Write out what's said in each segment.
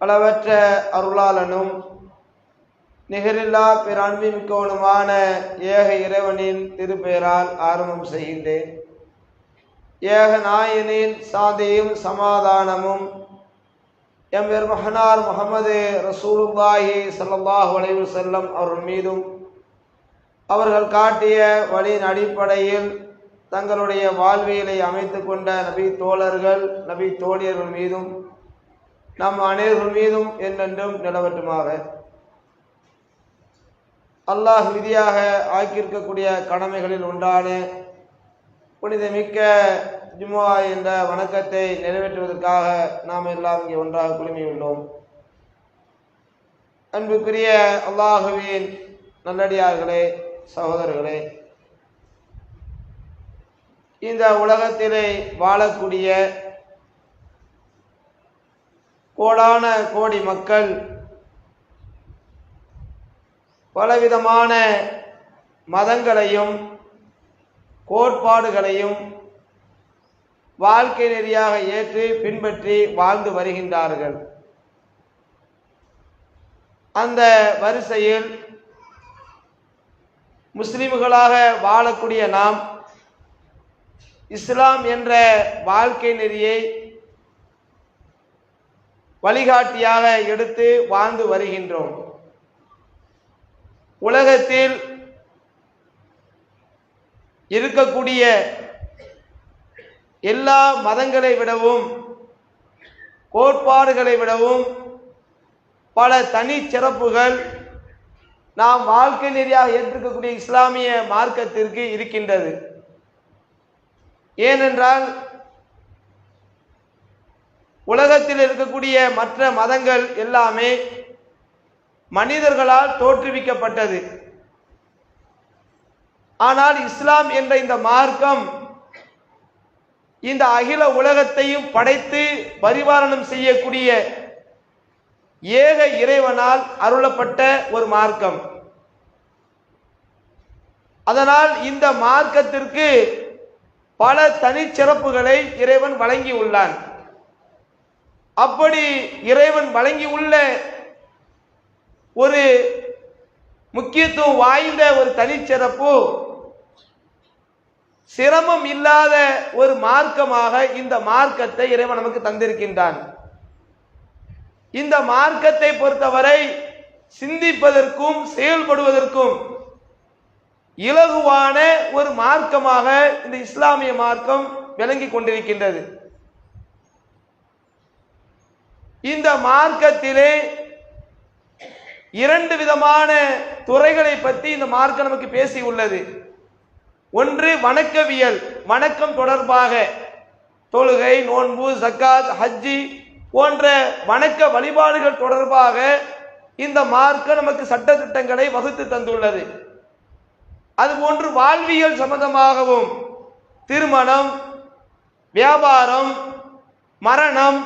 அளவற்ற அருளாளனும் நிகரில்லா பிற அன்பின்கோணுமான ஏக இறைவனின் திருப்பெயரால் ஆரம்பம் செய்கின்றேன். ஏக நாயனின் சாந்தியும் சமாதானமும் எம் பெருமகனார் முகமது ரசூலுல்லாஹி சல்லாஹ் அலைஹி செல்லம் அவர்கள் மீதும் அவர்கள் காட்டிய வழியின் அடிப்படையில் தங்களுடைய வாழ்வியலை அமைத்து கொண்ட நபி தோழர்கள் நபி தோழியர்கள் மீதும் நம் அனைவர் மீதும் என்றென்றும் நிலவட்டுமாக. அல்லாஹ் விதியாக ஆக்கியிருக்கக்கூடிய கடமைகளில் ஒன்றான புனிதமிக்க ஜும்மா என்ற வணக்கத்தை நிறைவேற்றுவதற்காக நாம் எல்லாம் இங்கே ஒன்றாக குழுமியுள்ளோம். அன்புக்குரிய அல்லாஹுவின் நல்லடியார்களே சகோதரர்களே இந்த உலகத்திலே வாழக்கூடிய கோடான கோடி மக்கள் பலவிதமான மதங்களையும் கோட்பாடுகளையும் வாழ்க்கை நெறியாக ஏற்று பின்பற்றி வாழ்ந்து வருகின்றார்கள். அந்த வரிசையில் முஸ்லிம்களாக வாழக்கூடிய நாம் இஸ்லாம் என்ற வாழ்க்கை நெறியை வழிகாட்டியாக எடுத்து வாழ்ந்து வருகின்றோம். உலகத்தில் இருக்கக்கூடிய எல்லா மதங்களை விடவும் கோட்பாடுகளை விடவும் பல தனி சிறப்புகள் நாம் வாழ்க்கை நெறியாக ஏற்றிருக்கக்கூடிய இஸ்லாமிய மார்க்கத்திற்கு இருக்கின்றது. ஏனென்றால் உலகத்தில் இருக்கக்கூடிய மற்ற மதங்கள் எல்லாமே மனிதர்களால் தோற்றுவிக்கப்பட்டது. ஆனால் இஸ்லாம் என்ற இந்த மார்க்கம் இந்த அகில உலகத்தையும் படைத்து பரிபாலனம் செய்யக்கூடிய ஏக இறைவனால் அருளப்பட்ட ஒரு மார்க்கம். அதனால் இந்த மார்க்கத்திற்கு பல தனிச்சிறப்புகளை இறைவன் வழங்கி உள்ளான் அப்படி இறைவன் வழங்கி உள்ள ஒரு முக்கியத்துவம் வாய்ந்த ஒரு தனிச்சிறப்பு சிரமம் இல்லாத ஒரு மார்க்கமாக இந்த மார்க்கத்தை இறைவன் நமக்கு தந்திருக்கின்றான். இந்த மார்க்கத்தை பொறுத்தவரை சிந்திப்பதற்கும் செயல்படுவதற்கும் இலகுவான ஒரு மார்க்கமாக இந்த இஸ்லாமிய மார்க்கம் விளங்கி கொண்டிருக்கின்றது. இந்த மார்க்கத்திலே இரண்டு விதமான துறைகளை பற்றி இந்த மார்க்கம் நமக்கு பேசி உள்ளது. ஒன்று வணக்கவியல் வணக்கம் தொடர்பாக தொழுகை நோன்பு சக்காத் ஹஜ்ஜி போன்ற வணக்க வழிபாடுகள் தொடர்பாக இந்த மார்க்கம் நமக்கு சட்ட திட்டங்களை வகுத்து தந்துள்ளது. அதுபோன்று வாழ்வியல் சம்பந்தமாகவும் திருமணம் வியாபாரம் மரணம்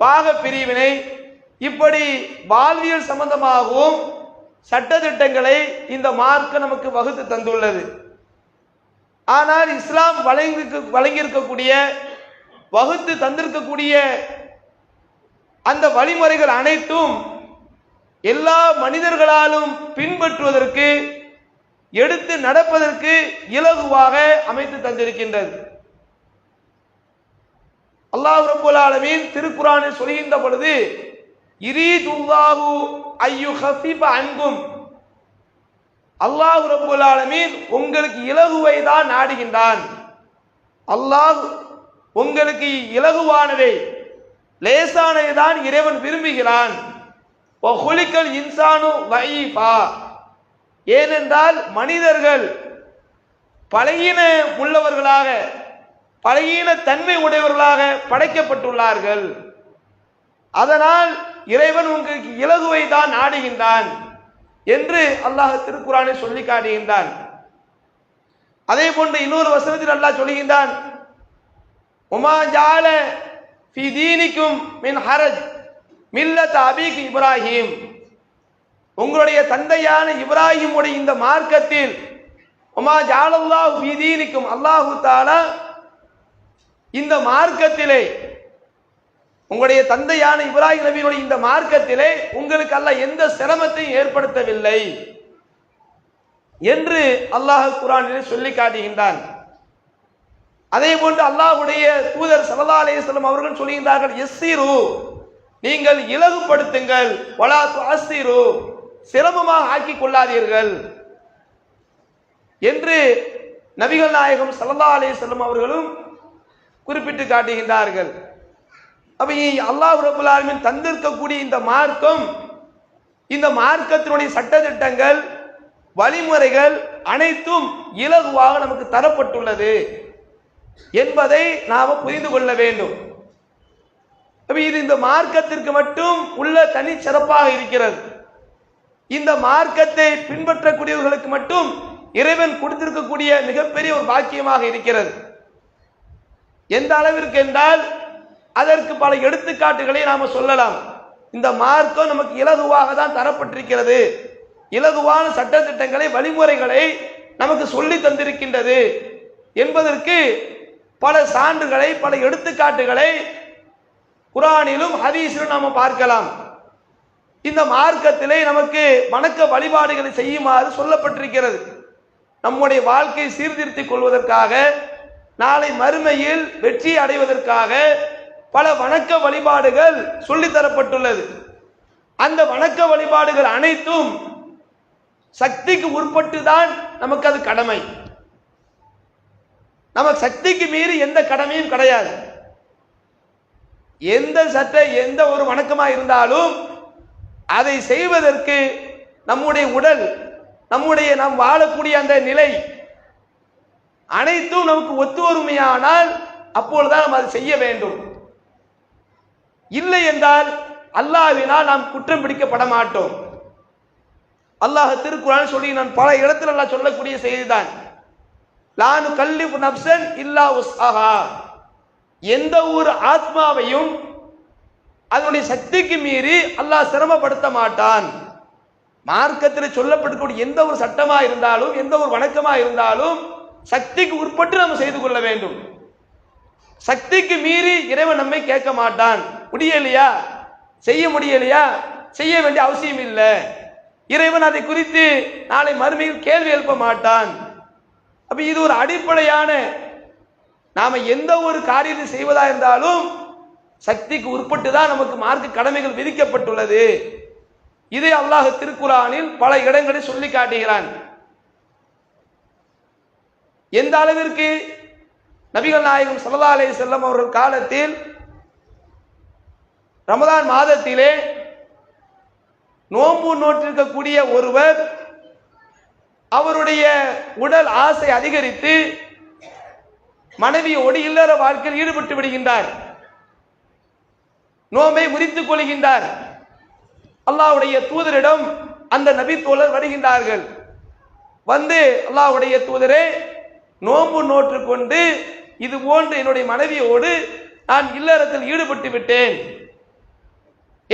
பாக பிரிவினை இப்படி வாழ்வியல் சம்பந்தமாகவும் சட்டத்திட்டங்களை இந்த மார்க்க நமக்கு வகுத்து தந்துள்ளது. ஆனால் இஸ்லாம் வழங்கி வழங்கியிருக்கக்கூடிய வகுத்து தந்திருக்கக்கூடிய அந்த வழிமுறைகள் அனைத்தும் எல்லா மனிதர்களாலும் பின்பற்றுவதற்கு எடுத்து நடப்பதற்கு இலகுவாக அமைத்து தந்திருக்கின்றது. அல்லாஹ் ரபுல் ஆலமீன் திருக்குறானில் சொல்கின்ற பொழுது இரீதுல்லாஹு ஐயு ஹஃபிப அன்பும் அல்லாஹ் ரபுல் ஆலமீன் உங்களுக்கு இலகுவை தான் நாடுகின்றான். அல்லாஹ் உங்களுக்கு இலகுவானவை லேசானவை தான் இறைவன் விரும்புகிறான். ஒஹுலிக்கல் இன்சானு வைஃபா ஏனென்றால் மனிதர்கள் பழகின உள்ளவர்களாக பலகீன தன்மை உடையவர்களாக படைக்கப்பட்டுள்ளார்கள். அதனால் இறைவன் உங்களுக்கு இலகுவை தான் நாடுகின்றான் என்று அல்லாஹ் திருக்குறானை சொல்லி காட்டுகின்றான். அதே போன்று இன்னொரு வசனத்தில் அல்லாஹ் சொல்லுகின்றான் உமா ஜால ஃபி தீனிக்கும் மின் ஹரஜ் மில்லத் அபீக் இப்ராஹிம். உங்களுடைய தந்தையான இப்ராஹிமுடைய இந்த மார்க்கத்தில் உமா ஜாலல்லாஹ் ஃபி தீனிக்கும் அல்லாஹு தாலா இந்த மார்க்கத்திலே உங்களுடைய தந்தையான இப்ராஹிம் நபியினுடைய இந்த மார்க்கத்திலே உங்களுக்கு அல்ல எந்த சிரமத்தையும் ஏற்படுத்தவில்லை என்று அல்லாஹ் குரானில் சொல்லி காட்டுகின்றான். அதே போன்று அல்லாஹ்வுடைய தூதர் சல்லா அலேஸ்லம் அவர்கள் சொல்லுகின்றார்கள் எஸ்ஸீரு நீங்கள் இலகுபடுத்துங்கள் வலா அசிரு சிரமமாக ஆக்கிக் கொள்ளாதீர்கள். என்று நபிகள் நாயகம் சல்லா அலேஸ்லம் அவர்களும் குறிப்பிட்டு காட்டுகின்றார்கள். அப்ப அல்லாஹ் ரபுல் ஆலமின் தந்திருக்கக்கூடிய இந்த மார்க்கம் இந்த மார்க்கத்தினுடைய சட்டத்திட்டங்கள் வழிமுறைகள் அனைத்தும் இலகுவாக நமக்கு தரப்பட்டுள்ளது என்பதை நாம புரிந்து கொள்ள வேண்டும். இது இந்த மார்க்கத்திற்கு மட்டும் உள்ள தனி சிறப்பாக இருக்கிறது. இந்த மார்க்கத்தை பின்பற்றக்கூடியவர்களுக்கு மட்டும் இறைவன் கொடுத்திருக்கக்கூடிய மிகப்பெரிய ஒரு பாக்கியமாக இருக்கிறது. எந்த அளவிற்கு என்றால் அதற்கு பல எடுத்துக்காட்டுகளை நாம சொல்லலாம். இந்த மார்க்கம் நமக்கு இலகுவாக தான் தரப்பட்டிருக்கிறது. இலகுவான சட்டத்திட்டங்களை வழிமுறைகளை நமக்கு சொல்லி தந்திருக்கின்றது. என்பதற்கு பல சான்றுகளை பல எடுத்துக்காட்டுகளை குரானிலும் ஹதீஸிலும் நாம பார்க்கலாம். இந்த மார்க்கத்திலே நமக்கு வணக்க வழிபாடுகளை செய்யுமாறு சொல்லப்பட்டிருக்கிறது. நம்முடைய வாழ்க்கையை சீர்திருத்திக் கொள்வதற்காக நாளை மறுமையில் வெற்றி அடைவதற்காக பல வணக்க வழிபாடுகள் சொல்லித்தரப்பட்டுள்ளது. அந்த வணக்க வழிபாடுகள் அனைத்தும் சக்திக்கு உட்பட்டு தான் நமக்கு அது கடமை. நமக்கு சக்திக்கு மீறி எந்த கடமையும் கிடையாது. எந்த சட்ட எந்த ஒரு வணக்கமா இருந்தாலும் அதை செய்வதற்கு நம்முடைய உடல் நம்முடைய நாம் வாழக்கூடிய அந்த நிலை அனைத்தும் நமக்கு ஒத்து வருமையானால் அப்பொழுதுதான் நாம் அதை செய்ய வேண்டும். இல்லை என்றால் அல்லாஹ்வினால் நாம் குற்றம் பிடிக்கப்பட மாட்டோம். அல்லாஹ் திருக்குறான் சொல்லி நான் பல இடத்துல நான் சொல்லக்கூடிய செய்திதான். லானு கல்லிஃபு நப்சன் இல்லா உஸ்ஆஹா எந்த ஒரு ஆத்மாவையும் அதனுடைய சக்திக்கு மீறி அல்லாஹ் சிரமப்படுத்த மாட்டான். மார்க்கத்தில் சொல்லப்படக்கூடிய எந்த ஒரு சட்டமாக இருந்தாலும் எந்த ஒரு வணக்கமாக இருந்தாலும் சக்திக்கு உட்பட்டு நம்ம செய்து கொள்ள வேண்டும். சக்திக்கு மீறி இறைவன் நம்மை கேட்க மாட்டான். முடியலையா? செய்ய முடியலையா? செய்ய வேண்டிய அவசியம் இல்லை. இறைவன் அதை குறித்து நாளை மறுமையில் கேள்வி எழுப்ப மாட்டான். அப்ப இது ஒரு அடிப்படையான நாம எந்த ஒரு காரியத்தை செய்வதா இருந்தாலும் சக்திக்கு உட்பட்டு தான் நமக்கு மார்க்க கடமைகள் விதிக்கப்பட்டுள்ளது. இதை அல்லாஹ் திருக்குறானில் பல இடங்களில் சொல்லி காட்டுகிறான். எந்த அளவிற்கு நபிகள் நாயகம் சல்லா அலைஹி செல்லம் அவர்கள் காலத்தில் ரமதான் மாதத்திலே நோன்பு நோற்றிருக்கக்கூடிய ஒருவர் அவருடைய உடல் ஆசை அதிகரித்து மனைவியோடு இல்லற வாழ்க்கையில் ஈடுபட்டு விடுகின்றார். நோம்பை முறித்துக் கொள்கின்றார். அல்லாவுடைய தூதரிடம் அந்த நபி தோழர் வருகின்றார்கள். வந்து அல்லாவுடைய தூதரே நோன்பு நோற்று கொண்டு இது போன்று என்னுடைய மனைவியோடு நான் இல்லறத்தில் ஈடுபட்டு விட்டேன்.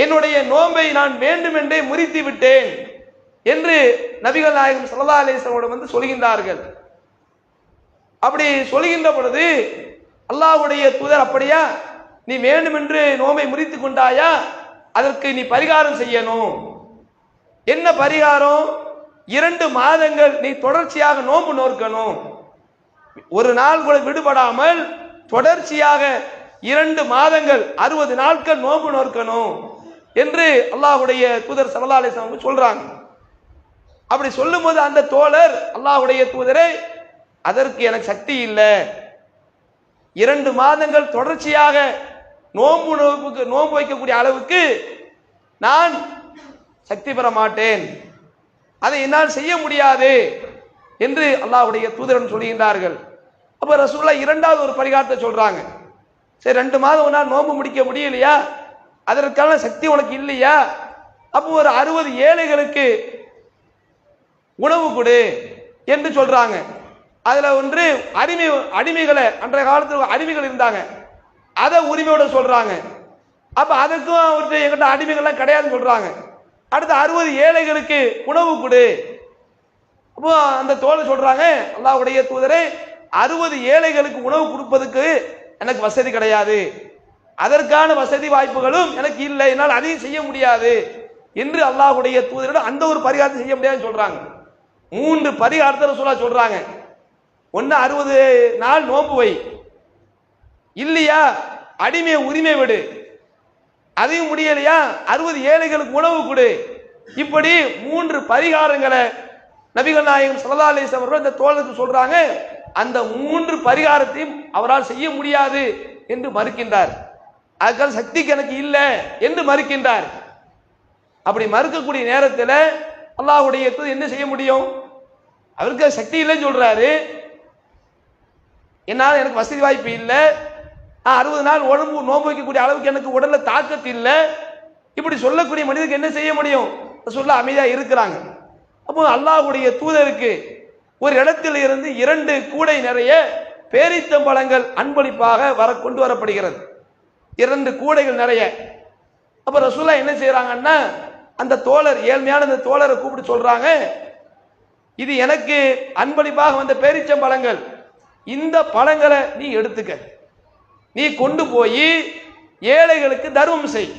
என்னுடைய நோன்பை நான் வேண்டுமென்றே முறித்து விட்டேன் என்று நபிகள் நாயகம் ஸல்லல்லாஹு வந்து சொல்கின்றார்கள். அப்படி சொல்கின்ற பொழுது அல்லாஹுடைய தூதர் அப்படியா நீ வேண்டுமென்று நோம்பை முறித்து கொண்டாயா? அதற்கு நீ பரிகாரம் செய்யணும். என்ன பரிகாரம்? இரண்டு மாதங்கள் நீ தொடர்ச்சியாக நோன்பு நோக்கணும் ஒரு நாள் கூட விடுபடாமல் தொடர்ச்சியாக இரண்டு மாதங்கள் அறுபது நாட்கள் நோன்பு நோக்கணும் என்று அல்லாஹ்வுடைய தூதர் ஸல்லல்லாஹு அலைஹி சொல்றாங்க. அப்படி சொல்லும்போது அந்த தோழர் அல்லாஹ்வுடைய தூதரை அதற்கு எனக்கு சக்தி இல்லை. இரண்டு மாதங்கள் தொடர்ச்சியாக நோன்பு நோம்புக்கு நோன்பு வைக்கக்கூடிய அளவுக்கு நான் சக்தி பெற மாட்டேன். அதை என்னால் செய்ய முடியாது. என்று அல்லாவுடைய தூதரன் சொல்கின்றார்கள் அப்ப ரசூல்லா இரண்டாவது ஒரு பரிகாரத்தை சொல்றாங்க. சரி ரெண்டு மாதம் ஒன்றா நோன்பு முடிக்க முடியலையா? அதற்கான சக்தி உனக்கு இல்லையா? அப்போ ஒரு அறுபது ஏழைகளுக்கு உணவு கொடு என்று சொல்றாங்க. அதுல ஒன்று அடிமை அடிமைகளை அன்றைய காலத்தில் அடிமைகள் இருந்தாங்க. அதை உரிமையோட சொல்றாங்க. அப்ப அதுக்கும் அவர்கிட்ட எங்கிட்ட அடிமைகள்லாம் கிடையாதுன்னு சொல்றாங்க. அடுத்து அறுபது ஏழைகளுக்கு உணவு கொடு. அப்போ அந்த தோழர் சொல்றாங்க அல்லாவுடைய தூதரே அறுபது ஏழைகளுக்கு உணவு கொடுப்பதுக்கு எனக்கு வசதி கிடையாது. அதற்கான வசதி வாய்ப்புகளும் எனக்கு இல்லை என்னால் அதையும் செய்ய முடியாது என்று அல்லாஹுடைய தூதரிடம் அந்த ஒரு பரிகாரத்தை செய்ய முடியாதுன்னு சொல்றாங்க. மூன்று பரிகாரத்தை சொல்ல சொல்றாங்க. ஒன்னு அறுபது நாள் நோம்பு வை. இல்லையா? அடிமை உரிமை விடு. அதையும் முடியலையா? அறுபது ஏழைகளுக்கு உணவு கொடு. இப்படி மூன்று பரிகாரங்களை நபிகள் நாயகம் ஸல்லல்லாஹு அலிஸ் அவர்கள் இந்த தோழருக்கு சொல்றாங்க அந்த மூன்று பரிகாரத்தையும் அவரால் செய்ய முடியாது என்று மறுக்கின்றார். அதுக்கான சக்திக்கு எனக்கு இல்லை என்று மறுக்கின்றார். அப்படி மறுக்கக்கூடிய நேரத்தில் அல்லாஹுடைய என்ன செய்ய முடியும்? அவருக்கு சக்தி இல்லைன்னு சொல்றாரு. என்னால் எனக்கு வசதி வாய்ப்பு இல்லை. அறுபது நாள் உடம்பு நோன்பு வைக்கக்கூடிய அளவுக்கு எனக்கு உடல்ல தாக்கத்து இல்லை. இப்படி சொல்லக்கூடிய மனிதனுக்கு என்ன செய்ய முடியும்? சொல்ல அமைதியாக இருக்கிறாங்க. அப்போ அல்லாஹுடைய தூதருக்கு ஒரு இடத்தில் இருந்து இரண்டு கூடை நிறைய பேரித்தம்பழங்கள் அன்பளிப்பாக வர கொண்டு வரப்படுகிறது. இரண்டு கூடைகள் நிறைய. அப்ப ரசூலா என்ன செய்யறாங்கன்னா அந்த தோழர் ஏழ்மையான அந்த தோழரை கூப்பிட்டு சொல்றாங்க இது எனக்கு அன்பளிப்பாக வந்த பேரிச்சம்பழங்கள் இந்த பழங்களை நீ எடுத்துக்க. நீ கொண்டு போய் ஏழைகளுக்கு தர்மம் செய்.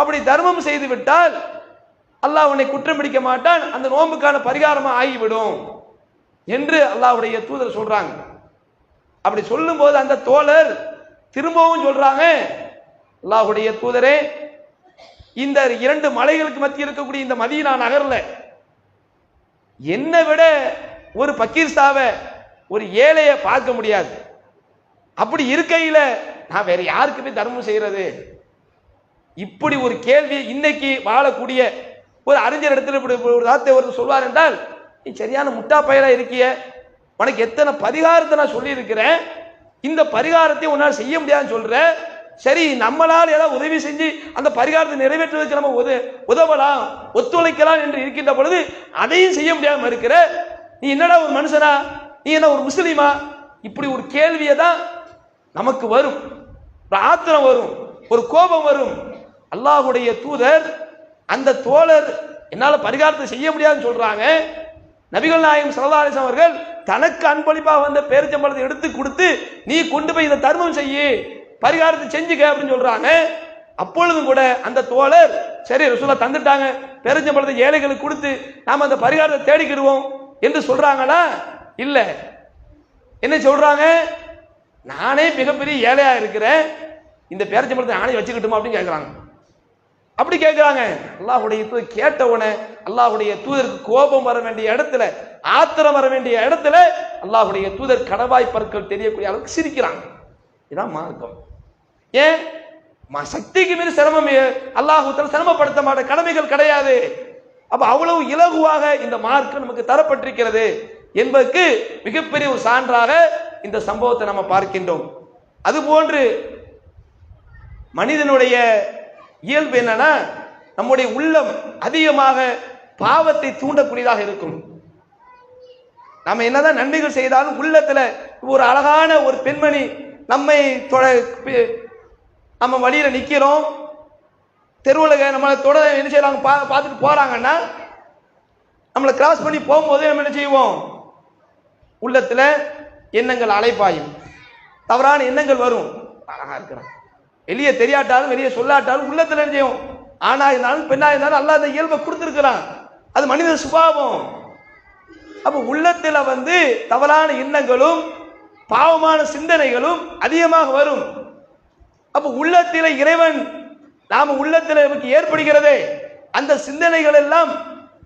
அப்படி தர்மம் செய்து விட்டால் அல்லாஹ் உன்னை குற்றம் பிடிக்க மாட்டான் அந்த நோன்புக்கான பரிகாரமா ஆகிவிடும் என்று அல்லாஹ்வுடைய தூதர் சொல்றாங்க. அப்படி சொல்லும்போது அந்த தோழர் திரும்பவும் சொல்றாங்க அல்லாஹுடைய தூதரே இந்த இரண்டு மலைகளுக்கு மத்தியில் இருக்கக்கூடிய இந்த மதீனா நகர்ல என்னை விட ஒரு பக்கீர்ஸ்தாவை ஒரு ஏழையை பார்க்க முடியாது. அப்படி இருக்கையில நான் வேற யாருக்கு போய் தர்மம் செய்யறது? இப்படி ஒரு கேள்வி இன்னைக்கு வாழக்கூடிய ஒரு அறிஞர் இடத்துல இப்படி ஒரு வார்த்தை ஒருத்தர் சொல்வார் என்றால் நீ சரியான முட்டா பயலா இருக்கிய. உனக்கு எத்தனை பரிகாரத்தை நான் சொல்லியிருக்கிறேன். இந்த பரிகாரத்தை உன்னால் செய்ய முடியாதுன்னு சொல்ற. சரி நம்மளால் ஏதாவது உதவி செஞ்சு அந்த பரிகாரத்தை நிறைவேற்றுவதற்கு நம்ம உத உதவலாம் ஒத்துழைக்கலாம் என்று இருக்கின்ற பொழுது அதையும் செய்ய முடியாம இருக்கிற நீ என்னடா ஒரு மனுஷனா? நீ என்ன ஒரு முஸ்லீமா? இப்படி ஒரு கேள்வியை தான் நமக்கு வரும். ஒரு ஆத்திரம் வரும். ஒரு கோபம் வரும். அல்லாஹுடைய தூதர் அந்த தோழர் என்னால் பரிகாரத்தை செய்ய முடியாதுன்னு சொல்கிறாங்க நபிகள் நாயகம் ஸல்லல்லாஹு அவர்கள் தனக்கு அன்பளிப்பாக வந்த பேரிச்சம்பழத்தை எடுத்து கொடுத்து நீ கொண்டு போய் இதை தர்மம் செய்ய பரிகாரத்தை செஞ்சுக்க அப்படின்னு சொல்கிறாங்க அப்பொழுதும் கூட அந்த தோழர் சரி ரசூலா தந்துட்டாங்க. பேரிச்சம்பழத்தை ஏழைகளுக்கு கொடுத்து நாம் அந்த பரிகாரத்தை தேடிக்கிடுவோம் என்று சொல்கிறாங்களா இல்லை. என்ன சொல்கிறாங்க நானே மிகப்பெரிய ஏழையாக இருக்கிறேன். இந்த பேரிச்சம்பழத்தை நானே வச்சுக்கிட்டுமா? அப்படின்னு கேட்குறாங்க அப்படி கேட்குறாங்க அல்லாஹுடைய தூதர் கேட்ட அல்லாஹுடைய தூதருக்கு கோபம் வர வேண்டிய இடத்துல ஆத்திரம் வர வேண்டிய இடத்துல அல்லாஹுடைய தூதர் கடவாய் பற்கள் தெரியக்கூடிய அளவுக்கு சிரிக்கிறாங்க. இதான் மார்க்கம். ஏன்? ம- சக்திக்கு மீறி சிரமம் ஏ- சிரமப்படுத்த மாட்ட கடமைகள் கிடையாது. அப்ப அவ்வளவு இலகுவாக இந்த மார்க்கம் நமக்கு தரப்பட்டிருக்கிறது என்பதற்கு மிகப்பெரிய ஒரு சான்றாக இந்த சம்பவத்தை நம்ம பார்க்கின்றோம். அதுபோன்று மனிதனுடைய இயல்பு என்னன்னா நம்முடைய உள்ளம் அதிகமாக பாவத்தை தூண்டக்கூடியதாக இருக்கும். நம்ம என்னதான் நன்மைகள் செய்தாலும் உள்ளத்துல ஒரு அழகான ஒரு பெண்மணி நம்மை நம்ம வழியில நிக்கிறோம். தெருவில் நம்மளை தொட என்ன செய்யறாங்க பா பார்த்துட்டு போறாங்கன்னா நம்மளை கிராஸ் பண்ணி போகும்போது நம்ம என்ன செய்வோம்? உள்ளத்துல எண்ணங்கள் அலைப்பாயும். தவறான எண்ணங்கள் வரும். அழகா இருக்கிறான். வெளியே தெரியாட்டாலும் வெளியே சொல்லாட்டாலும் உள்ளத்துல செய்யும்? ஆனா இருந்தாலும் பெண்ணா இருந்தாலும் அல்லாத அந்த இயல்பை கொடுத்துருக்கிறான். அது மனித சுபாவம். அப்ப உள்ளத்துல வந்து தவறான எண்ணங்களும் பாவமான சிந்தனைகளும் அதிகமாக வரும். அப்ப உள்ளத்தில இறைவன் நாம உள்ளத்தில் நமக்கு ஏற்படுகிறதே அந்த சிந்தனைகள் எல்லாம்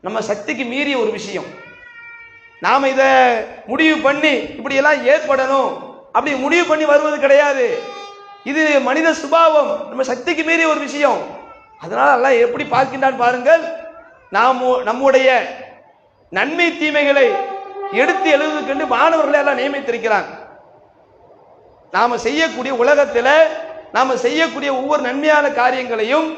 நம்ம சக்திக்கு மீறிய ஒரு விஷயம். நாம இத முடிவு பண்ணி இப்படி எல்லாம் ஏற்படணும். அப்படி முடிவு பண்ணி வருவது கிடையாது. இது மனித சுபாவம். நம்ம சக்திக்கு மீறிய ஒரு விஷயம். அதனால எல்லாம் எப்படி பார்க்கின்றான் பாருங்கள். நாம் நம்முடைய நன்மை தீமைகளை எடுத்து எழுதுக்கென்று மாணவர்களை எல்லாம் நியமித்திருக்கிறாங்க. நாம் செய்யக்கூடிய உலகத்தில் நாம் செய்யக்கூடிய ஒவ்வொரு நன்மையான காரியங்களையும்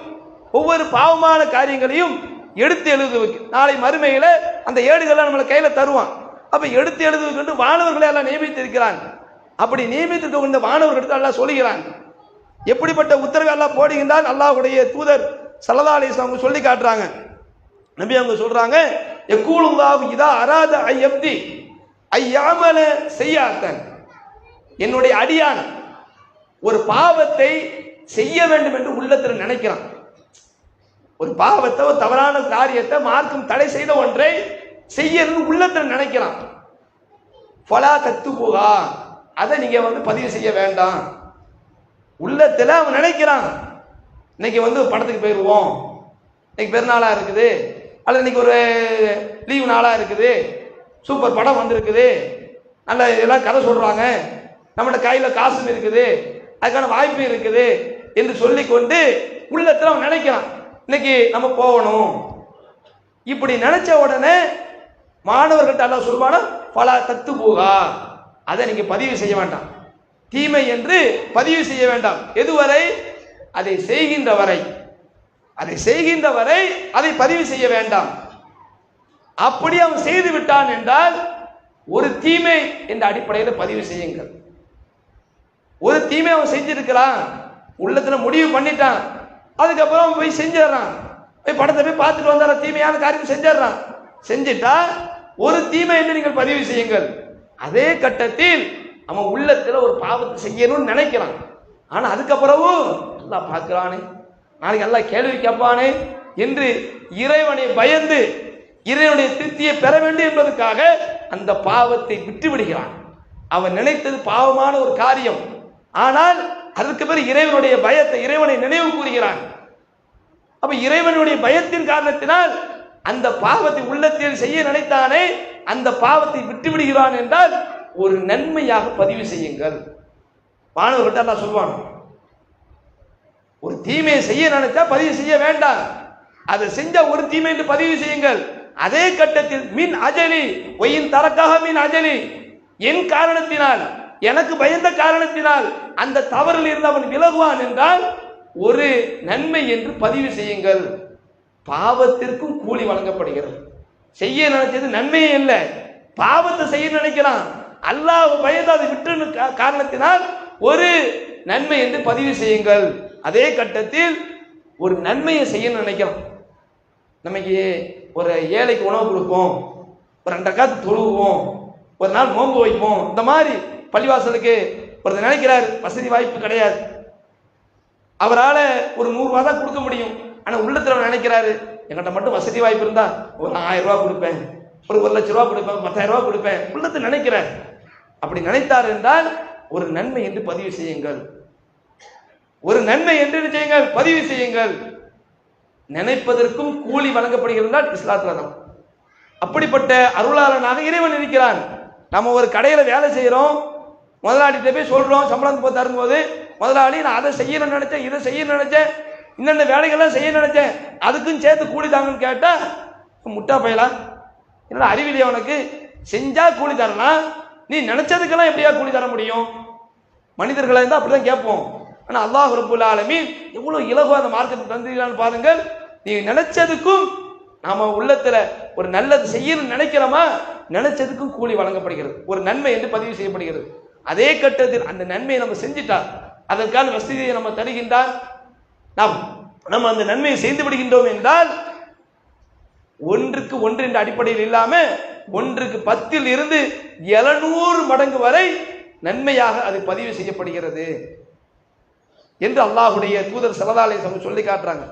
ஒவ்வொரு பாவமான காரியங்களையும் எடுத்து எழுதுவதுக்கு நாளை மறுமையில் அந்த ஏடுகளை நம்மளை கையில் தருவான். அப்போ எடுத்து எழுதுவதுக்கு மாணவர்களை எல்லாம் நியமித்திருக்கிறாங்க. அப்படி நியமித்திருக்க இந்த மாணவர்களுக்கு எல்லாம் சொல்லுகிறான் எப்படிப்பட்ட உத்தரவு எல்லாம் போடுகின்றான்? அல்லாஹுடைய தூதர் சல்லா அலிஸ் அவங்க சொல்லி காட்டுறாங்க. நம்பி அவங்க சொல்றாங்க எக்கூலுல்லாஹு இதா அராத ஐயப்தி ஐயாமல செய்யாத்தன். என்னுடைய அடியான் ஒரு பாவத்தை செய்ய வேண்டும் என்று உள்ளத்தில் நினைக்கிறான். ஒரு பாவத்தை ஒரு தவறான காரியத்தை மார்க்கம் தடை செய்த ஒன்றை செய்யணும்னு உள்ளத்தில் நினைக்கிறான். ஃபலா தத்து போகா அதை நீங்க வந்து பதிவு செய்ய வேண்டாம். உள்ளத்துல அவன் நினைக்கிறான். இன்னைக்கு வந்து படத்துக்கு போயிடுவோம் இன்னைக்கு பெருநாளா இருக்குது. அல்லது இன்னைக்கு ஒரு லீவு நாளா இருக்குது. சூப்பர் படம் வந்திருக்குது. நல்ல இதெல்லாம் கதை சொல்றாங்க. நம்மகிட்ட கையில காசும் இருக்குது. அதுக்கான வாய்ப்பு இருக்குது என்று சொல்லிக்கொண்டு உள்ளத்துல அவன் நினைக்கிறான். இன்னைக்கு நம்ம போகணும். இப்படி நினைச்ச உடனே மாணவர்கள்ட்ட எல்லாம் சொல்வானா பல தத்து போகா அதை நீங்க பதிவு செய்ய வேண்டாம். தீமை என்று பதிவு செய்ய வேண்டாம். எதுவரை? அதை செய்கின்ற வரை. அதை செய்கின்ற வரை அதை பதிவு செய்ய வேண்டாம். அப்படி அவன் செய்து விட்டான் என்றால் ஒரு தீமை என்ற அடிப்படையில் பதிவு செய்யுங்கள். ஒரு தீமை அவன் செஞ்சிருக்கிறான். உள்ளத்துல முடிவு பண்ணிட்டான். அதுக்கப்புறம் அவன் போய் செஞ்சிடறான். போய் படத்தை போய் பார்த்துட்டு வந்தார? தீமையான காரியம் செஞ்சிடறான். செஞ்சிட்டா ஒரு தீமை என்று நீங்கள் பதிவு செய்யுங்கள். அதே கட்டத்தில் அவன் உள்ளத்துல ஒரு பாவத்தை செய்யணும்னு நினைக்கிறான் ஆனா அதுக்கப்புறமும் எல்லாம் பார்க்கிறானே நாளைக்கு எல்லாம் கேள்வி கேட்பானே என்று இறைவனை பயந்து இறைவனுடைய திருப்தியை பெற வேண்டும் என்பதற்காக அந்த பாவத்தை விட்டு விடுகிறான் அவன் நினைத்தது பாவமான ஒரு காரியம். ஆனால் அதற்கு பிறகு இறைவனுடைய பயத்தை இறைவனை நினைவு கூறுகிறான். அப்ப இறைவனுடைய பயத்தின் காரணத்தினால் அந்த பாவத்தை உள்ளத்தில் செய்ய நினைத்தானே அந்த பாவத்தை விட்டு விடுகிறான் என்றால் ஒரு நன்மையாக பதிவு செய்யுங்கள். மாணவர்கள்ட்ட நான் சொல்லுவான் ஒரு தீமையை செய்ய நினைச்சா பதிவு செய்ய வேண்டாம். அதை செஞ்ச ஒரு தீமை என்று பதிவு செய்யுங்கள். அதே கட்டத்தில் மின் அஜலி ஒயின் தரக்காக மின் அஜலி என் காரணத்தினால் எனக்கு பயந்த காரணத்தினால் அந்த தவறில் இருந்து அவன் விலகுவான் என்றால் ஒரு நன்மை என்று பதிவு செய்யுங்கள். பாவத்திற்கும் கூலி வழங்கப்படுகிறது. செய்ய நினைச்சது நன்மையே இல்லை. பாவத்தை செய்ய நினைக்கிறான் அல்லாஹ் பயந்து அதை விட்டு காரணத்தினால் ஒரு நன்மை என்று பதிவு செய்யுங்கள். அதே கட்டத்தில் ஒரு நன்மையை செய்ய நினைக்கிறோம் நமக்கு ஒரு ஏழைக்கு உணவு கொடுப்போம். ஒரு ரெண்டரை காத்து தொழுவோம் ஒரு நாள் நோன்பு வைப்போம். இந்த மாதிரி பள்ளிவாசலுக்கு ஒருத்தர் நினைக்கிறார். வசதி வாய்ப்பு கிடையாது. அவரால் ஒரு நூறுரூவா தான் கொடுக்க முடியும். ஆனால் உள்ளத்தில் அவர் நினைக்கிறாரு என்கிட்ட மட்டும் வசதி வாய்ப்பு இருந்தா ஒரு ஆயிரம் ரூபாய் கொடுப்பேன் ஒரு ஒரு லட்ச ரூபா கொடுப்பேன் பத்தாயிரம் ரூபாய் கொடுப்பேன். உள்ளத்தில் நினைக்கிறார். அப்படி நினைத்தார் என்றால் ஒரு நன்மை என்று பதிவு செய்யுங்கள். ஒரு நன்மை என்று செய்யுங்கள்? பதிவு செய்யுங்கள். நினைப்பதற்கும் கூலி வழங்கப்படுகிறதால் இஸ்லாத்துல தான். அப்படிப்பட்ட அருளாளனாக இறைவன் இருக்கிறான். நம்ம ஒரு கடையில வேலை செய்யறோம் முதலாளிகிட்ட போய் சொல்றோம் சம்பளம் போய் தரும்போது முதலாளி நான் அதை செய்யணும்னு நினைச்சேன் இதை செய்யணும்னு நினைச்சேன் இன்னென்ன வேலைகள்லாம் செய்ய நினைச்சேன். அதுக்கும் சேர்த்து கூலி தாங்கன்னு கேட்டா முட்டா பயலா? இல்லை அறிவிலையா உனக்கு? செஞ்சா கூலி தரலாம் நீ நினைச்சதுக்கெல்லாம் எப்படியா கூலி தர முடியும்? மனிதர்களாக இருந்தால் அப்படிதான் கேட்போம். ஆனால் அல்லாஹ் ரபுல் ஆலமீன் எவ்வளோ இலகுவா அந்த மார்க்கத்தை தந்திருக்கான்னு பாருங்கள். நீ நினைச்சதுக்கும் நாம உள்ளத்துல ஒரு நல்லது செய்யணும்னு நினைக்கிறோமா? நினைச்சதுக்கும் கூலி வழங்கப்படுகிறது. ஒரு நன்மை என்று பதிவு செய்யப்படுகிறது. அதே கட்டத்தில் அந்த நன்மையை நம்ம செஞ்சிட்டா அதற்கான வசதியை நம்ம தருகின்றார். நாம் நம்ம அந்த நன்மையை செய்து விடுகின்றோம் என்றால் ஒன்றுக்கு ஒன்று என்ற அடிப்படையில் இல்லாம ஒன்றுக்கு பத்தில் இருந்து எழுநூறு மடங்கு வரை நன்மையாக அது பதிவு செய்யப்படுகிறது என்று அல்லாஹுடைய தூதர் சலதாலை சொல்லி காட்டுறாங்க.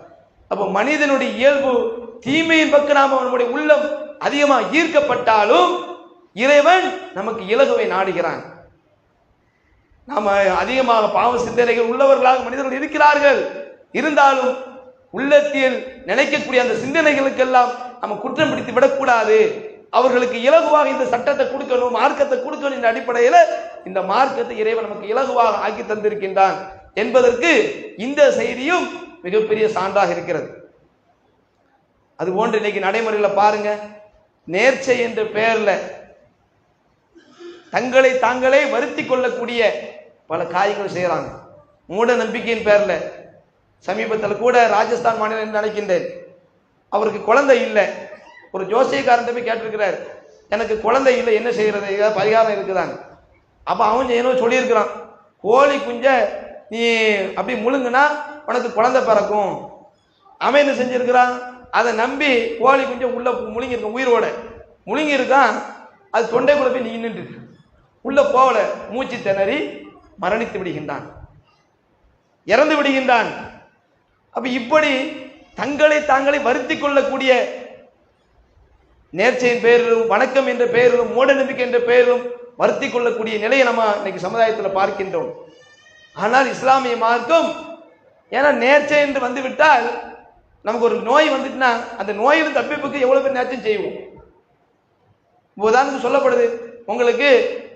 அப்போ மனிதனுடைய இயல்பு தீமையின் பக்கம் நாம் அவனுடைய உள்ளம் அதிகமாக ஈர்க்கப்பட்டாலும் இறைவன் நமக்கு இலகுவை நாடுகிறான். நாம அதிகமாக பாவ சிந்தனைகள் உள்ளவர்களாக மனிதர்கள் இருக்கிறார்கள். இருந்தாலும் உள்ளத்தில் நினைக்கக்கூடிய அந்த சிந்தனைகளுக்கெல்லாம் நம்ம குற்றம் பிடித்து விடக்கூடாது. அவர்களுக்கு இலகுவாக இந்த சட்டத்தை கொடுக்கணும் மார்க்கத்தை கொடுக்கணும் என்ற அடிப்படையில் இந்த மார்க்கத்தை இறைவன் நமக்கு இலகுவாக ஆக்கி தந்திருக்கின்றான் என்பதற்கு இந்த செய்தியும் மிகப்பெரிய சான்றாக இருக்கிறது. அது போன்று இன்னைக்கு நடைமுறையில் பாருங்க. நேர்ச்சை என்ற பெயரில் தங்களை தாங்களே வருத்தி கொள்ளக்கூடிய பல காரியங்கள் செய்கிறாங்க மூட நம்பிக்கையின் பேரில் சமீபத்தில் கூட ராஜஸ்தான் மாநிலம் என்று நினைக்கின்றேன் அவருக்கு குழந்தை இல்லை. ஒரு ஜோசியக்காரன் போய் கேட்டிருக்கிறார் எனக்கு குழந்தை இல்லை என்ன செய்கிறது ஏதாவது பரிகாரம் இருக்குதான் அப்போ அவன் ஏனோ சொல்லியிருக்கிறான் கோழி குஞ்ச நீ அப்படி முழுங்குனா உனக்கு குழந்தை பிறக்கும். அவன் என்ன செஞ்சுருக்கிறான். அதை நம்பி கோழி குஞ்சம் உள்ள முழுங்கியிருக்கான் உயிரோட. முழுங்கியிருக்கான். அது தொண்டை கூட போய் நின்றுட்டு. உள்ளே உள்ள மூச்சு திணறி மரணித்து விடுகின்றான். இறந்து விடுகின்றான். அப்ப இப்படி தங்களை தாங்களை வருத்தி கொள்ளக்கூடிய நேர்ச்சையின் பெயரிலும் வணக்கம் என்ற பெயரிலும் மூட நம்பிக்கை என்ற பெயரிலும் வருத்தி கொள்ளக்கூடிய நிலையை நம்ம இன்னைக்கு சமுதாயத்தில் பார்க்கின்றோம். ஆனால் இஸ்லாமிய மார்க்கம் ஏன்னா நேர்ச்சை என்று வந்து விட்டால் நமக்கு ஒரு நோய் வந்துட்டுனா அந்த நோயில் தப்பிப்புக்கு எவ்வளவு பேர் நேர்ச்சை செய்வோம்? உதாரணத்துக்கு சொல்லப்படுது உங்களுக்கு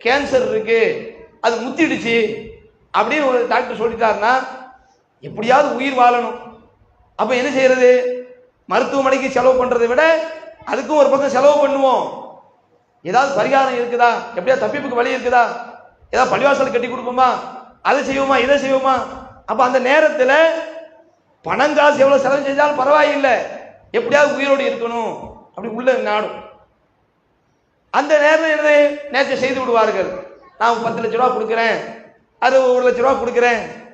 கேன்சர் இருக்கு அது முத்திடுச்சு அப்படின்னு ஒரு டாக்டர் சொல்லிட்டாருன்னா எப்படியாவது உயிர் வாழணும். அப்ப என்ன செய்யறது? மருத்துவமனைக்கு செலவு பண்றதை விட அதுக்கும் ஒரு பக்கம் செலவு பண்ணுவோம். ஏதாவது பரிகாரம் இருக்குதா? எப்படியா தப்பிப்புக்கு வழி இருக்குதா? ஏதாவது பள்ளிவாசல் கட்டி கொடுப்போமா? அதை செய்வோமா? இதை செய்வோமா? அப்ப அந்த நேரத்தில் பணம் காசு எவ்வளவு செலவு செஞ்சாலும் பரவாயில்லை. எப்படியாவது உயிரோடு இருக்கணும். அப்படி உள்ள நாடும். அந்த நேரம் என்னது? நேற்று செய்து விடுவார்கள். நான் பத்து லட்ச ரூபா கொடுக்குறேன். அது ஒரு லட்ச ரூபா கொடுக்குறேன்.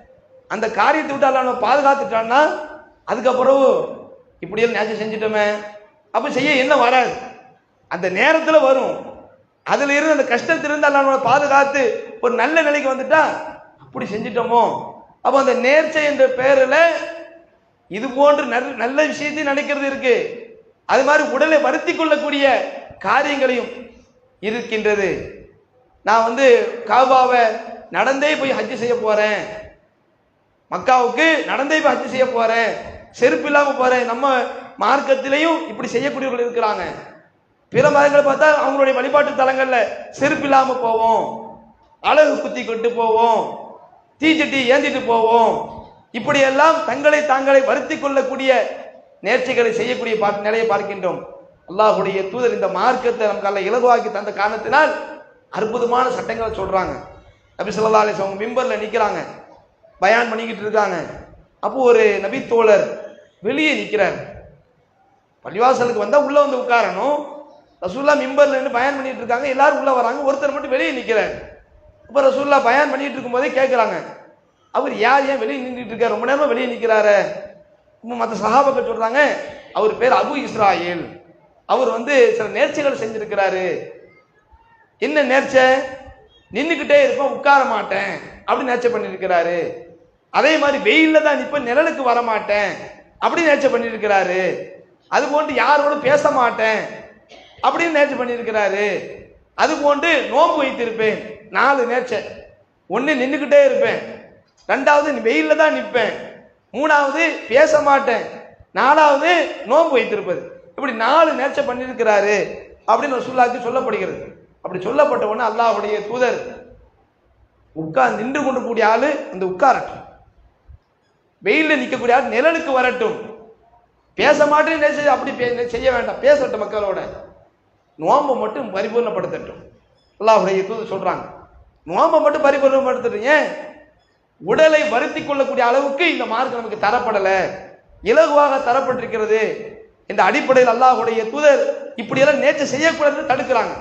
அந்த காரியத்தை விட்டு அல்ல அவனை பாதுகாத்துட்டான்னா அதுக்கப்புறம் இப்படியெல்லாம் நேச்சர் செஞ்சிட்டோமே அப்போ செய்ய என்ன வராது? அந்த நேரத்தில் வரும். அதில் இருந்து அந்த கஷ்டத்திலிருந்து அல்ல பாதுகாத்து ஒரு நல்ல நிலைக்கு வந்துட்டா அப்படி செஞ்சிட்டோமோ? அப்போ அந்த நேர்ச்சை என்ற பெயரில் இது போன்று நல்ல நல்ல விஷயத்தையும் நினைக்கிறது இருக்கு. அது மாதிரி உடலை வருத்தி கொள்ளக்கூடிய காரியங்களையும் இருக்கின்றது. நான் வந்து காபாவை நடந்தே போய் ஹஜ்ஜு செய்ய போறேன். மக்காவுக்கு நடந்தே போய் ஹஜ் செய்ய போறேன் செருப்பு இல்லாம போகிறேன் நம்ம மார்க்கத்திலையும் இப்படி செய்யக்கூடியவர்கள் இருக்கிறாங்க. பிற மதங்களை பார்த்தா அவங்களுடைய வழிபாட்டு தலங்கள்ல செருப்பு இல்லாம போவோம். அழகு குத்தி கொண்டு போவோம். தீச்சட்டி ஏந்திட்டு போவோம். இப்படியெல்லாம் தங்களை தாங்களை வருத்தி கொள்ளக்கூடிய நேர்ச்சிகளை செய்யக்கூடிய பார்த்து நிலையை பார்க்கின்றோம். அல்லாஹுடைய தூதர் இந்த மார்க்கத்தை நமக்கு அல்ல இலகுவாக்கி தந்த காரணத்தினால் அற்புதமான சட்டங்களை சொல்றாங்க. நபி ஸல்லல்லாஹு அலைஹி வஸல்லம் மிம்பர்ல நிக்கிறாங்க. பயான் பண்ணிக்கிட்டு இருக்காங்க. அப்போ ஒரு நபி தோழர் வெளியே நிற்கிறார் பள்ளிவாசலுக்கு வந்தால் உள்ளே வந்து உட்காரணும். ரசூல்லா மிம்பர்ல நின்று பயன் பண்ணிட்டு இருக்காங்க. எல்லாரும் உள்ள வராங்க. ஒருத்தர் மட்டும் வெளியே நிக்கிறார். அப்ப ரசூல்லா பயன் பண்ணிட்டு இருக்கும்போதே கேட்குறாங்க அவர் யார்? ஏன் வெளியே நின்றுட்டு இருக்காரு? ரொம்ப நேரமா வெளியே நிக்கிறாரு. மற்ற சகாபாக்கள் சொல்றாங்க அவர் பேர் அபு இஸ்ராயேல். அவர் வந்து சில நேர்ச்சிகள் செஞ்சிருக்கிறாரு. என்ன நேர்ச்சை? நின்றுக்கிட்டே இருப்பேன் உட்கார மாட்டேன். அப்படின்னு நேர்ச்சை பண்ணியிருக்கிறாரு அதே மாதிரி வெயிலில் தான் நிற்பேன் நிழலுக்கு வர மாட்டேன் அப்படி நேச்சர் பண்ணியிருக்கிறாரு. அது போன்று யாரோட பேச மாட்டேன். அப்படின்னு நேச்சர் பண்ணியிருக்கிறாரு. அது போன்று நோன்பு வைத்திருப்பேன். நாலு நேச்சர் ஒன்று நின்றுக்கிட்டே இருப்பேன். ரெண்டாவது வெயில்ல தான் நிற்பேன் மூணாவது பேச மாட்டேன். நாலாவது நோன்பு வைத்திருப்பது. இப்படி நாலு நேச்சை பண்ணியிருக்கிறாரு அப்படின்னு ரசூலுல்லாஹ்க்கு சொல்லப்படுகிறது. அப்படி சொல்லப்பட்ட உடனே அல்லாஹ்வுடைய தூதர் உட்கார் நின்று கொண்டு கூடிய ஆளு அந்த உட்காரட்டும். வெயிலில் நிற்கக்கூடிய ஆள் நிழலுக்கு வரட்டும். பேச மாட்டேன்னு நேர்ச்சை அப்படி பே- செய்ய வேண்டாம். பேசட்டும் மக்களோட. நோம்பை மட்டும் பரிபூர்ணப்படுத்தட்டும். அல்லாஹுடைய தூது சொல்றாங்க. நோம்பை மட்டும் பரிபூர்ணப்படுத்தட்டும். ஏன்? உடலை வருத்தி கொள்ளக்கூடிய அளவுக்கு இந்த மார்க் நமக்கு தரப்படல. இலகுவாக தரப்பட்டிருக்கிறது. இந்த அடிப்படையில் அல்லாஹ்வுடைய தூதர் இப்படியெல்லாம் நேற்று செய்யக்கூடாதுன்னு தடுக்கிறாங்க.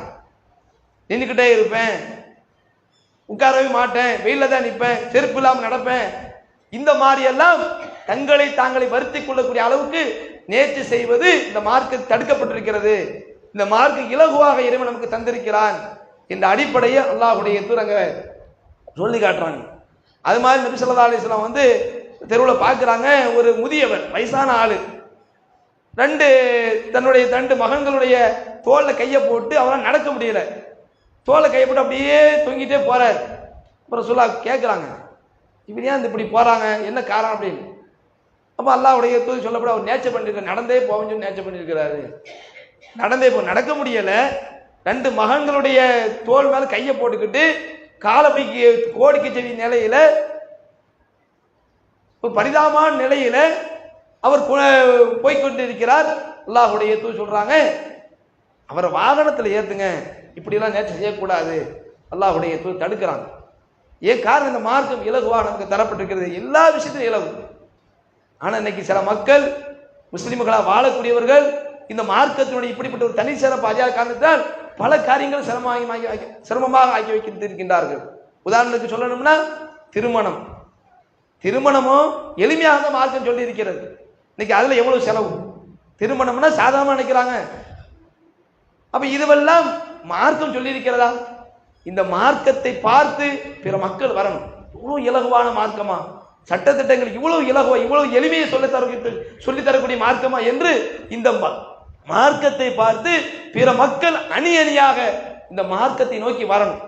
நின்றுக்கிட்டே இருப்பேன். உட்காரவே மாட்டேன். வெயில தான் நிற்பேன். செருப்பு இல்லாமல் நடப்பேன். இந்த மாதிரி எல்லாம் தங்களை தாங்களை வருத்தி கொள்ளக்கூடிய அளவுக்கு நேற்று செய்வது இந்த மார்க்கு தடுக்கப்பட்டிருக்கிறது. இந்த மார்க்கு இலகுவாக இறைவன் நமக்கு தந்திருக்கிறான் இந்த அடிப்படையை அல்லாஹுடைய தூரங்க சொல்லி காட்டுறாங்க. அது மாதிரி நபி ஸல்லல்லாஹு வந்து தெருவில் பார்க்குறாங்க ஒரு முதியவர் வயசான ஆள். ரெண்டு தன்னுடைய ரெண்டு மகன்களுடைய தோலில் கையை போட்டு அவரால் நடக்க முடியல. தோலை கையை போட்டு அப்படியே தொங்கிட்டே போகிறார் அப்புறம் சொல்லா கேட்குறாங்க. இவர் ஏன் இந்த இப்படி போறாங்க? என்ன காரணம் அப்படின்னு? அப்போ அல்லாவுடைய தூது சொல்லப்பட அவர் நேச்சர் பண்ணியிருக்க நடந்தே போவேன்னு சொல்லி நேச்சர் பண்ணியிருக்கிறாரு நடந்தே போ நடக்க முடியலை. ரெண்டு மகன்களுடைய தோல் மேலே கையை போட்டுக்கிட்டு காலப்பைக்கு கோடிக்கை செவி நிலையில் ஒரு பரிதாபமான நிலையில் அவர் கு- போய்க்கொண்டிருக்கிறார் அல்லாஹ்வுடைய தூது சொல்கிறாங்க அவரை வாகனத்தில் ஏற்றுங்க இப்படியெல்லாம் நேற்று செய்யக்கூடாது. அல்லாஹுடைய தூ தடுக்கிறாங்க ஏன் காரணம் இந்த மார்க்கம் இலகுவாக நமக்கு தரப்பட்டிருக்கிறது. எல்லா விஷயத்திலும் இலகு. ஆனால் இன்னைக்கு சில மக்கள் முஸ்லிம்களாக வாழக்கூடியவர்கள் இந்த மார்க்கத்தினுடைய இப்படிப்பட்ட ஒரு தனி சிறப்பு அறியாத காரணத்தால் பல காரியங்கள் சிரமமாகி சிரமமாக ஆக்கி வைக்கின்றிருக்கின்றார்கள் உதாரணத்துக்கு சொல்லணும்னா திருமணம். திருமணமும் எளிமையாக தான் மார்க்கம் சொல்லி இருக்கிறது இன்னைக்கு அதில் எவ்வளவு செலவு? திருமணம்னா சாதாரணமாக நினைக்கிறாங்க. அப்ப இதுவெல்லாம் மார்க்கம் சொல்லியிருக்கிறதா? இந்த மார்க்கத்தை பார்த்து பிற மக்கள் வரணும். இவ்வளவு இலகுவான மார்க்கமா? சட்டத்திட்டங்கள் இவ்வளவு இலகுவா? இவ்வளவு எளிமையை சொல்லி தர சொல்லி தரக்கூடிய மார்க்கமா என்று இந்த ம- மார்க்கத்தை பார்த்து பிற மக்கள் அணி அணியாக இந்த மார்க்கத்தை நோக்கி வரணும்.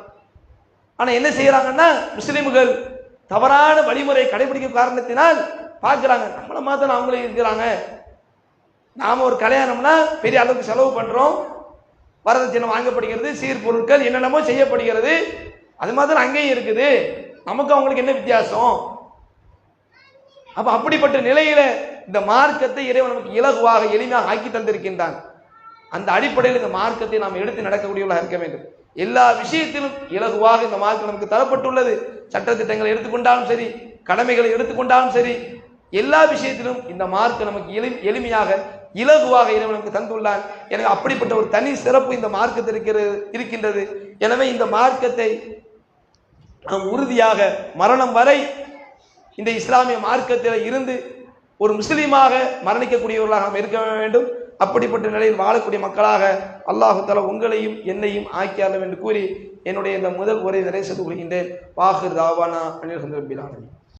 ஆனா என்ன செய்யறாங்கன்னா முஸ்லிம்கள் தவறான வழிமுறை கடைபிடிக்கும் காரணத்தினால் பார்க்குறாங்க. நம்மளை மாத்திரம் அவங்களே இருக்கிறாங்க. நாம ஒரு கல்யாணம்னா பெரிய அளவுக்கு செலவு பண்றோம். வரதட்சணை வாங்கப்படுகிறது சீர்பொருட்கள் என்னென்னமோ செய்யப்படுகிறது. அது மாதிரி அங்கேயும் இருக்குது. நமக்கு அவங்களுக்கு என்ன வித்தியாசம்? அப்ப அப்படிப்பட்ட நிலையில இந்த மார்க்கத்தை இறைவன் நமக்கு இலகுவாக எளிமையாக ஆக்கி தந்திருக்கின்றான். அந்த அடிப்படையில் இந்த மார்க்கத்தை நாம் எடுத்து நடக்கக்கூடியவர்களாக இருக்க வேண்டும். எல்லா விஷயத்திலும் இலகுவாக இந்த மார்க்கம் நமக்கு தரப்பட்டுள்ளது. சட்டத்திட்டங்களை எடுத்துக்கொண்டாலும் சரி கடமைகளை எடுத்துக்கொண்டாலும் சரி எல்லா விஷயத்திலும் இந்த மார்க்கம் நமக்கு எளி எளிமையாக இலகுவாக இறைவனுக்கு தந்துள்ளான். எனவே அப்படிப்பட்ட ஒரு தனி சிறப்பு இந்த மார்க்கத்தில் இருக்கிறது இருக்கின்றது. எனவே இந்த மார்க்கத்தை நாம் உறுதியாக மரணம் வரை இந்த இஸ்லாமிய மார்க்கத்தில் இருந்து ஒரு முஸ்லீமாக மரணிக்கக்கூடியவர்களாக நாம் இருக்க வேண்டும். அப்படிப்பட்ட நிலையில் வாழக்கூடிய மக்களாக அல்லாஹு உங்களையும் என்னையும் ஆக்கியாளம் என்று கூறி என்னுடைய இந்த முதல் உரை நிறைவு செய்து கொள்கின்றேன். வாஹிர் தாவானா அனில்